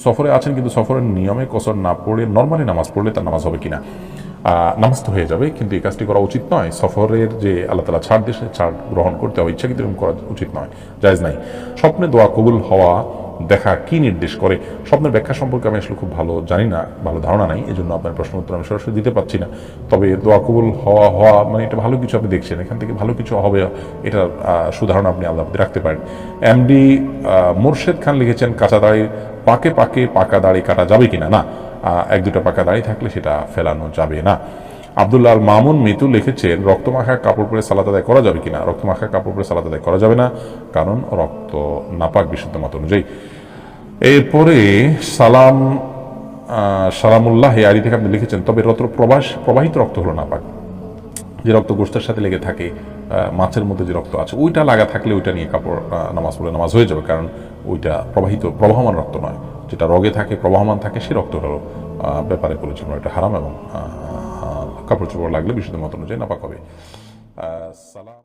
সফরে আছেন কিন্তু সফরের নিয়মে কসর না পড়ে নর্মালি নামাজ পড়লে তার নামাজ হবে কিনা? নামাজ তো হয়ে যাবে, কিন্তু এই কাজটি করা উচিত নয়। সফরের যে আল্লাহ তালা ছাড় দেশে ছাড় গ্রহণ করতে হবে ইচ্ছাকৃত এরকম করা উচিত নয়, জায়জ নাই। স্বপ্নে দোয়া কবুল হওয়া দেখা কি নির্দেশ করে? স্বপ্নের ব্যাখ্যা সম্পর্কে আমি আসলে খুব ভালো জানি না, ভালো ধারণা নাই এই জন্য আপনার প্রশ্ন উত্তর আমি সরাসরি দিতে পারছি না। তবে দোয়া কবুল হওয়া হওয়া মানে এটা ভালো কিছু আপনি দেখছেন, এখান থেকে ভালো কিছু হবে, এটার সুধারণা আপনি আল্লাহ রাখতে পারেন। এমডি মোর্শেদ খান লিখেছেন, কাঁচা দাড়ি পাকে পাকে পাকা দাড়ি কাটা যাবে কিনা? না আহ, এক দুটো পাকা দাড়ি থাকলে সেটা ফেলানো যাবে না। আব্দুল্লাহ মামুন মিতু লিখেছেন রক্তমাখা কাপড় পরে সালাদ আদায় করা যাবে কিনা? রক্তমাখা কাপড় পরে সালাদ আদায় করা যাবে না কারণ রক্ত নাপাক বিশুদ্ধ মত অনুযায়ী। এরপরে সালাম সালামুল্লাহ আরি থেকে আপনি লিখেছেন তবে রক্ত প্রবাস প্রবাহিত রক্ত হলো নাপাক। যে রক্ত গোষ্ঠের সাথে লেগে থাকে মাছের মধ্যে যে রক্ত আছে ওইটা লাগা থাকলে ওইটা নিয়ে কাপড় নামাজ পড়লে নামাজ হয়ে যাবে কারণ ওইটা প্রবাহিত প্রবাহমান রক্ত নয় যেটা রগে থাকে প্রবাহমান থাকে সে রক্ত ব্যাপারে বলেছিল এটা হারাম এবং কাপড় চোপড় লাগলে বিশুদ্ধ মত অনুযায়ী নাপাক হবে সালাম